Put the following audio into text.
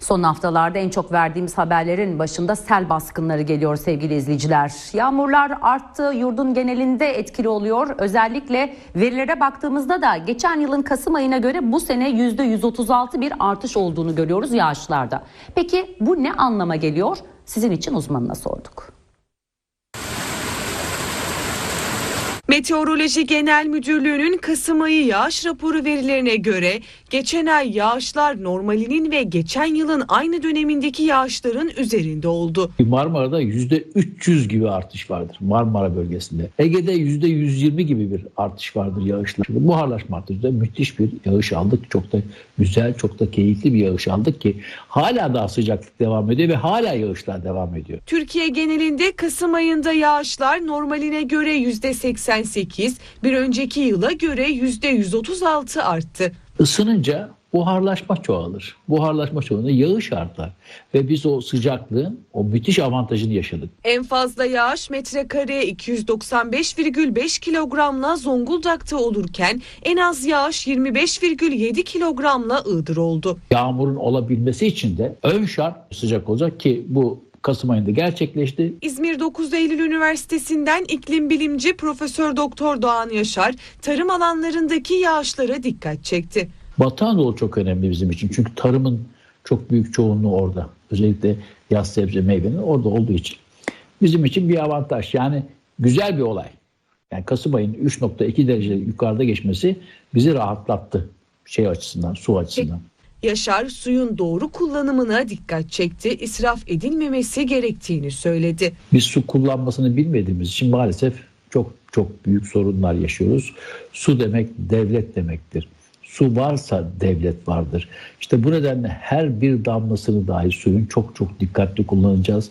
Son haftalarda en çok verdiğimiz haberlerin başında sel baskınları geliyor sevgili izleyiciler. Yağmurlar arttı, yurdun genelinde etkili oluyor. Özellikle verilere baktığımızda da geçen yılın Kasım ayına göre bu sene %136 bir artış olduğunu görüyoruz yağışlarda. Peki bu ne anlama geliyor? Sizin için uzmanına sorduk. Meteoroloji Genel Müdürlüğü'nün Kasım ayı yağış raporu verilerine göre geçen ay yağışlar normalinin ve geçen yılın aynı dönemindeki yağışların üzerinde oldu. Marmara'da %300 gibi artış vardır Marmara bölgesinde. Ege'de %120 gibi bir artış vardır yağışlar. Buharlaşma artışında müthiş bir yağış aldık. Çok da güzel, çok da keyifli bir yağış aldık ki hala daha sıcaklık devam ediyor ve hala yağışlar devam ediyor. Türkiye genelinde Kasım ayında yağışlar normaline göre %88, bir önceki yıla göre %136 arttı. Isınınca buharlaşma çoğalır. Buharlaşma çoğalınca yağış artar. Ve biz o sıcaklığın o müthiş avantajını yaşadık. En fazla yağış metrekareye 295,5 kilogramla Zonguldak'ta olurken en az yağış 25,7 kilogramla Iğdır oldu. Yağmurun olabilmesi için de ön şart sıcak olacak ki bu Kasım ayında gerçekleşti. İzmir 9 Eylül Üniversitesi'nden iklim bilimci Profesör Doktor Doğan Yaşar tarım alanlarındaki yağışlara dikkat çekti. Batı Anadolu çok önemli bizim için. Çünkü tarımın çok büyük çoğunluğu orada. Özellikle yaz sebze meyvenin orada olduğu için. Bizim için bir avantaj. Yani güzel bir olay. Yani Kasım ayının 3.2 derece yukarıda geçmesi bizi rahatlattı. Şey açısından, su açısından. Yaşar suyun doğru kullanımına dikkat çekti, israf edilmemesi gerektiğini söyledi. Biz su kullanmasını bilmediğimiz için maalesef çok çok büyük sorunlar yaşıyoruz. Su demek devlet demektir. Su varsa devlet vardır. İşte bu nedenle her bir damlasını dahi suyun çok çok dikkatli kullanacağız.